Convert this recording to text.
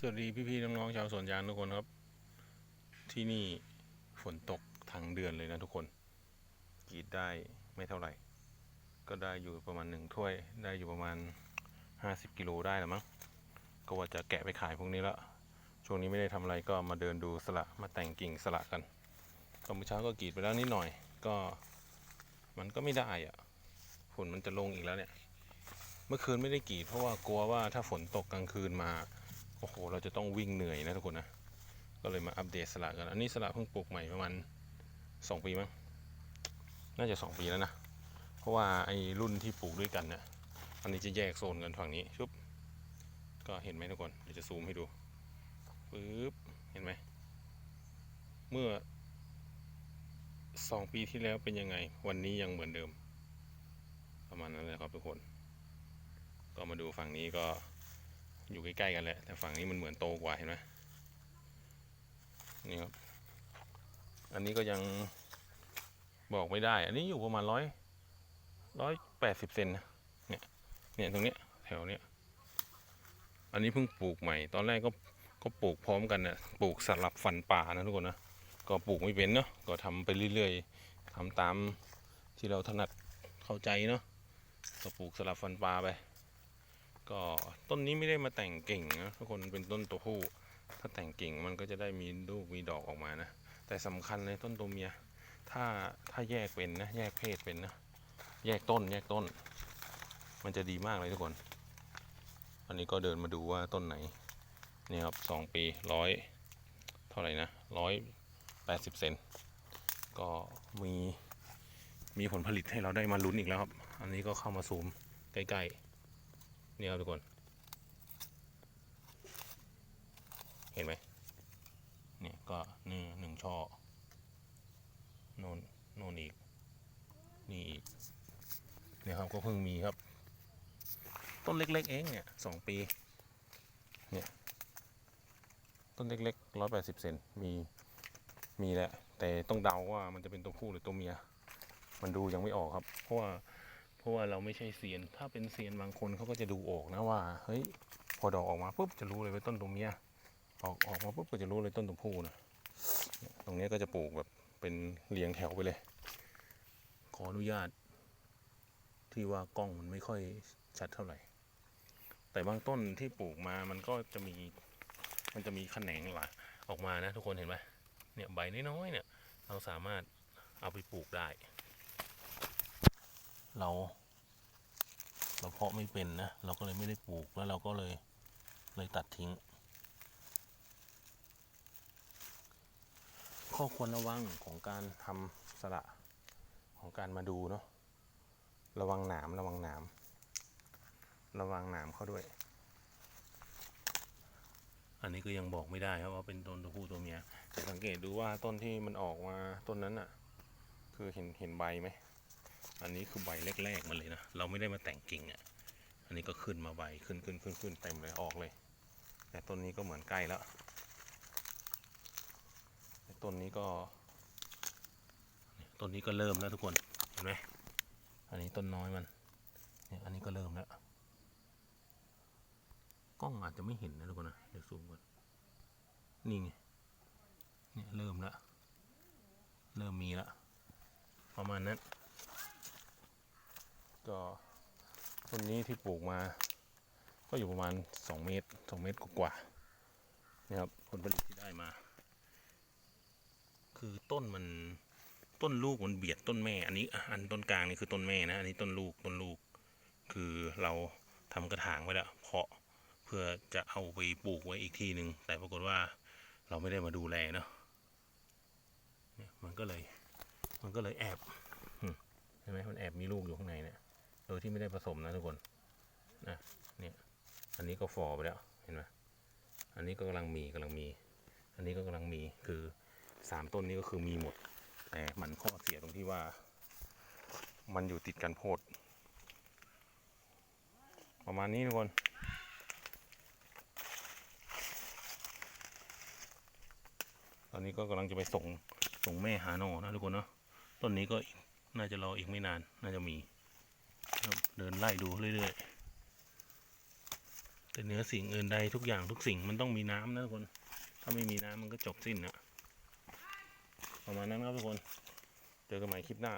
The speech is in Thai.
สวัสดีพี่ๆน้องๆชาวสวนยางทุกคนครับ ที่นี่ฝนตกทั้งเดือนเลยนะทุกคนกรีดได้ไม่เท่าไหร่ ก็ได้อยู่ประมาณหนึ่งถ้วยได้อยู่ประมาณห้าสิบกิโลได้แล้วมั้งก็ว่าจะแกะไปขายพวกนี้ล้วช่วงนี้ไม่ได้ทำอะไรก็มาเดินดูสละมาแต่งกิ่งสละกันตอนเมื่อเช้าก็กรีดไปแล้วนิดหน่อย ก็มันก็ไม่ได้อะฝนมันจะลงอีกแล้วเนี่ย เมื่อคืนไม่ได้กรีดเพราะว่ากลัวว่าถ้าฝนตกกลางคืนมา โอ้โห เราจะต้องวิ่งเหนื่อยนะทุกคนนะ ก็เลยมาอัปเดตสละกัน อันนี้สละเพิ่งปลูกใหม่ประมาณสองปีมั้ง น่าจะสองปีแล้วนะ เพราะว่าไอ้รุ่นที่ปลูกด้วยกันเนี่ย อันนี้จะแยกโซนกันฝั่งนี้ชุบ ก็เห็นไหมทุกคน เดี๋ยวจะซูมให้ดู ปึ๊บ เห็นไหม เมื่อสองปีที่แล้วเป็นยังไง วันนี้ยังเหมือนเดิม ประมาณนั้นเลยครับทุกคน ก็มาดูฝั่งนี้ก็ อยู่ใกล้ๆกันแหละแต่ฝั่งนี้มันเหมือนโตกว่าเห็นไหมนี่ครับ อันนี้ก็ยังบอกไม่ได้ อันนี้อยู่ประมาณร้อยร้อยแปดสิบเซนนะเนี่ยเนี่ยตรงเนี้ยแถวเนี้ยอันนี้เพิ่งปลูกใหม่ ตอนแรกก็ก็ปลูกพร้อมกันนะปลูกสลับฟันป่านะทุกคนนะก็ปลูกไม่เป็นเนาะก็ทำไปเรื่อยๆทำตามที่เราถนัดเข้าใจเนาะก็ปลูกสลับฟันปลาไป ก็ต้นนี้ไม่ได้มาแต่งเก่งนะทุกคนเป็นต้นตัวผู้ถ้าแต่งเก่งมันก็จะได้มีลูกมีดอกออกมานะ แต่สำคัญเลยต้นตัวเมีย ถ้าถ้าแยกเป็นนะ แยกเพศเป็นนะ แยกต้น แยกต้น มันจะดีมากเลยทุกคน อันนี้ก็เดินมาดูว่าต้นไหนนี่ครับสองปีร้อยเท่าไหร่นะร้อยแปดสิบเซนก็มีมีผลผลิตให้เราได้มาลุ้นอีกแล้วครับ อันนี้ก็เข้ามาซูมใกล้ๆ นี่ครับทุกคน เห็นไหมเนี่ยก็นี่หนึ่งช่อโน่นโน่นอีก นี่อีกเนี่ยครับก็เพิ่งมีครับ ต้นเล็ก ๆ เองเนี่ยสองปี เนี่ย ต้นเล็กๆร้อยแปดสิบเซนมีมีแหละ แต่ต้องเดาว่ามันจะเป็นตัวผู้หรือตัวเมีย มันดูยังไม่ออกครับ เพราะว่า เพราะว่าเราไม่ใช่เซียน ถ้าเป็นเซียนบางคนเขาก็จะดูออกนะว่า เฮ้ย พอดอกออกมาปุ๊บจะรู้เลยว่าต้นตัวเมียออกออกมาปุ๊บก็จะรู้เลยต้นตัวผู้นะตรงนี้ก็จะปลูกแบบเป็นเรียงแถวไปเลย ขออนุญาต ที่ว่ากล้องมันไม่ค่อยชัดเท่าไหร่ แต่บางต้นที่ปลูกมามันก็จะมี มันจะมีแขนงหลายออกมานะทุกคนเห็นไหมเนี่ยใบน้อยๆเนี่ย เราสามารถเอาไปปลูกได้ เรา เราเพาะไม่เป็นนะ เราก็เลยไม่ได้ปลูกแล้วเราก็เลยเลยตัดทิ้ง ข้อควรระวังของการทำสละของการมาดูเนาะระวังหนามระวังหนามระวังหนามเข้าด้วย อันนี้ก็ยังบอกไม่ได้ครับว่าเป็นต้นตัวผู้ตัวเมียแต่สังเกตดูว่าต้นที่มันออกมาต้นนั้นอะ คือเห็นเห็นใบไหม อันนี้คือใบแรกๆมันเลยนะ เราไม่ได้มาแต่งกิ่งอะอันนี้ก็ขึ้นมาใบขึ้นขึ้นขึ้นขึ้นเต็มเลยออกเลย แต่ต้นนี้ก็เหมือนใกล้แล้วต้นนี้ก็ ต้นนี้ก็เริ่มแล้วทุกคน เห็นไหมอันนี้ต้นน้อยมัน เนี่ยอันนี้ก็เริ่มแล้ว กล้องอาจจะไม่เห็นนะทุกคนนะ เดี๋ยวซูมก่อน นี่ไง เนี่ยเริ่มแล้ว เริ่มมีแล้วประมาณนั้น ก็ต้นนี้ที่ปลูกมา ก็อยู่ประมาณ 2 เมตร 2 เมตรกว่าๆนะครับผลผลิตที่ได้มา คือต้นมันต้นลูกมันเบียดต้นแม่ อันนี้อันต้นกลางนี่คือต้นแม่นะ อันนี้ต้นลูกต้นลูก คือเราทำกระถางไว้แล้วเพาะเพื่อจะเอาไปปลูกไว้อีกที่หนึ่งแต่ปรากฏว่าเราไม่ได้มาดูแลเนาะเนี่ยมันก็เลย มันก็เลยแอบเห็นไหมมันแอบมีลูกอยู่ข้างในเนี่ย โดยที่ไม่ได้ผสมนะทุกคนนะเนี่ยอันนี้ก็ฟอไปแล้วเห็นไหมอันนี้ก็กำลังมีกำลังมี อันนี้ก็กำลังมีคือสามต้นนี้ก็คือมีหมด แต่มันข้อเสียตรงที่ว่า มันอยู่ติดกันโพด ประมาณนี้ทุกคนตอนนี้ก็กำลังจะไปส่งส่งแม่หาหนนะทุกคนเนาะต้นนี้ก็น่าจะรออีกไม่นานน่าจะมี เดินไล่ดูเรื่อยๆ แต่เหนื้อสิ่งอื่นใดทุกอย่างทุกสิ่งมันต้องมีน้ำนะทุกคน ถ้าไม่มีน้ำมันก็จบสิ้นนะประมาณนั้นครับทุกคน เจอกันใหม่คลิปหน้า